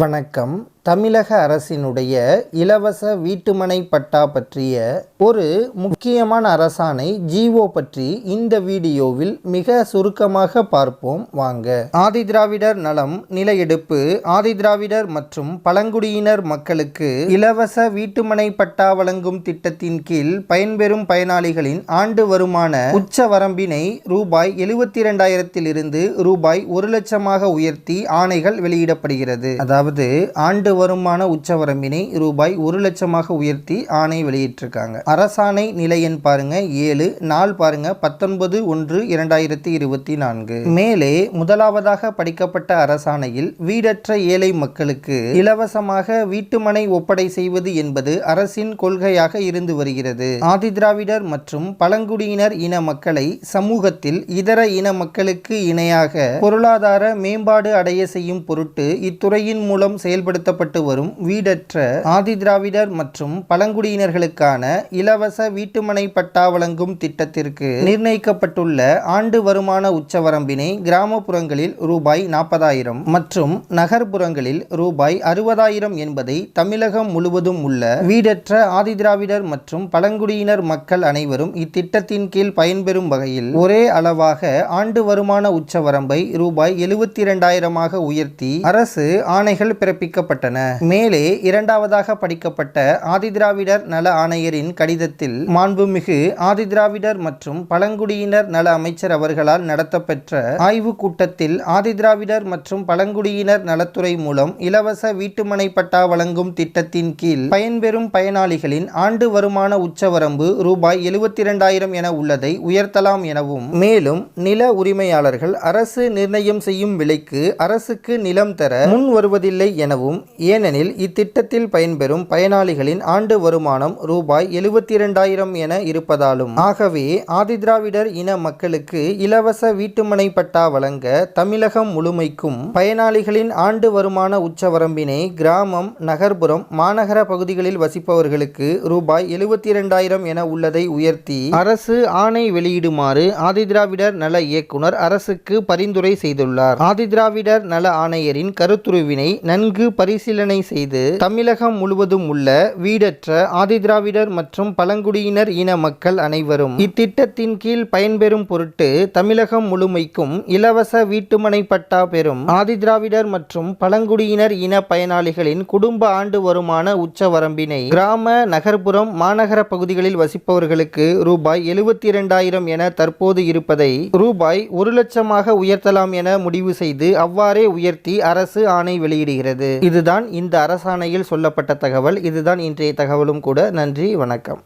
வணக்கம். தமிழக அரசினுடைய இலவச வீட்டுமனை பட்டா பற்றிய ஒரு முக்கியமான அரசாணை ஜிஓ பற்றி இந்த வீடியோவில் மிக சுருக்கமாக பார்ப்போம் வாங்க. ஆதிதிராவிடர் நலம் நில எடுப்பு ஆதிதிராவிடர் மற்றும் பழங்குடியினர் மக்களுக்கு இலவச வீட்டுமனை பட்டா வழங்கும் திட்டத்தின் கீழ் பயன்பெறும் பயனாளிகளின் ஆண்டு வருமான உச்ச வரம்பினை ரூபாய் எழுபத்தி இரண்டாயிரத்தில் இருந்து ரூபாய் ஒரு லட்சமாக உயர்த்தி ஆணைகள் வெளியிடப்படுகிறது. அதாவது ஆண்டு வருமான உச்சவரம்பினை ரூபாய் ஒரு லட்சமாக உயர்த்தி ஆணை வெளியிட்டிருக்காங்க. அரசாணை நிலையன் பாருங்க ஏழு நாள் பாருங்க பத்தொன்பது ஒன்று இரண்டாயிரத்தி இருபத்தி நான்கு. மேலே முதலாவதாக படிக்கப்பட்ட அரசாணையில் வீடற்ற ஏழை மக்களுக்கு இலவசமாக வீட்டுமனை ஒப்படை செய்வது என்பது அரசின் கொள்கையாக இருந்து வருகிறது. ஆதிதிராவிடர் மற்றும் பழங்குடியினர் இன மக்களை சமூகத்தில் இதர இன மக்களுக்கு இணையாக பொருளாதார மேம்பாடு அடைய செய்யும் பொருட்டு இத்துறையின் மூலம் செயல்படுத்தப்பட்ட வரும் வீடற்ற ஆதிதிராவிடர் மற்றும் பழங்குடியினர்களுக்கான இலவச வீட்டுமனை பட்டா வழங்கும் திட்டத்திற்கு நிர்ணயிக்கப்பட்டுள்ள ஆண்டு வருமான உச்சவரம்பினை கிராமப்புறங்களில் ரூபாய் நாற்பதாயிரம் மற்றும் நகர்ப்புறங்களில் ரூபாய் அறுபதாயிரம் என்பதை தமிழகம் முழுவதும் உள்ள வீடற்ற ஆதிதிராவிடர் மற்றும் பழங்குடியினர் மக்கள் அனைவரும் இத்திட்டத்தின் கீழ் பயன்பெறும் வகையில் ஒரே அளவாக ஆண்டு வருமான உச்சவரம்பை ரூபாய் எழுபத்தி இரண்டாயிரமாக உயர்த்தி அரசு ஆணைகள் பிறப்பிக்கப்பட்டன. மேலே இரண்டாவதாக படிக்கப்பட்ட ஆதிதிராவிடர் நல ஆணையரின் கடிதத்தில் மாண்புமிகு ஆதிதிராவிடர் மற்றும் பழங்குடியினர் நல அமைச்சர் அவர்களால் நடத்தப்பெற்ற ஆய்வு கூட்டத்தில் ஆதிதிராவிடர் மற்றும் பழங்குடியினர் நலத்துறை மூலம் இலவச வீட்டுமனை பட்டா வழங்கும் திட்டத்தின் கீழ் பயன்பெறும் பயனாளிகளின் ஆண்டு வருமான உச்சவரம்பு ரூபாய் எழுபத்தி இரண்டாயிரம் என உள்ளதை உயர்த்தலாம் எனவும் மேலும் நில உரிமையாளர்கள் அரசு நிர்ணயம் செய்யும் விலைக்கு அரசுக்கு நிலம் தர முன் வருவதில்லை எனவும் ஏனெனில் இத்திட்டத்தில் பயன்பெறும் பயனாளிகளின் ஆண்டு வருமானம் ரூபாய் எழுபத்தி இரண்டாயிரம் என இருப்பதாலும் ஆகவே ஆதிதிராவிடர் இன மக்களுக்கு இலவச வீட்டுமனை பட்டா வழங்க தமிழகம் முழுமைக்கும் பயனாளிகளின் ஆண்டு வருமான உச்சவரம்பினை கிராமம் நகர்ப்புறம் மாநகர பகுதிகளில் வசிப்பவர்களுக்கு ரூபாய் எழுபத்தி இரண்டாயிரம் என உள்ளதை உயர்த்தி அரசு ஆணை வெளியிடுமாறு ஆதிதிராவிடர் நல இயக்குனர் அரசுக்கு பரிந்துரை செய்துள்ளார். ஆதிதிராவிடர் நல ஆணையரின் கருத்துருவினை நன்கு பரிசீலனை செய்து தமிழகம் முழுவதும் உள்ள வீடற்ற ஆதிதிராவிடர் மற்றும் பழங்குடியினர் இன மக்கள் அனைவரும் இத்திட்டத்தின் கீழ் பயன்பெறும் பொருட்டு தமிழகம் முழுமைக்கும் இலவச வீட்டுமனை பட்டா பெறும் ஆதிதிராவிடர் மற்றும் பழங்குடியினர் இன பயனாளிகளின் குடும்ப ஆண்டு வருமான உச்சவரம்பினை கிராம நகர்ப்புறம் மாநகர பகுதிகளில் வசிப்பவர்களுக்கு ரூபாய் எழுபத்தி இரண்டாயிரம் என தற்போது இருப்பதை ரூபாய் ஒரு லட்சமாக உயர்த்தலாம் என முடிவு செய்து அவ்வாறே உயர்த்தி அரசு ஆணை வெளியிடுகிறது. இதுதான் இதுதான் இந்த அரசாணையில் சொல்லப்பட்ட தகவல். இதுதான் இன்றைய தகவலும் கூட. நன்றி வணக்கம்.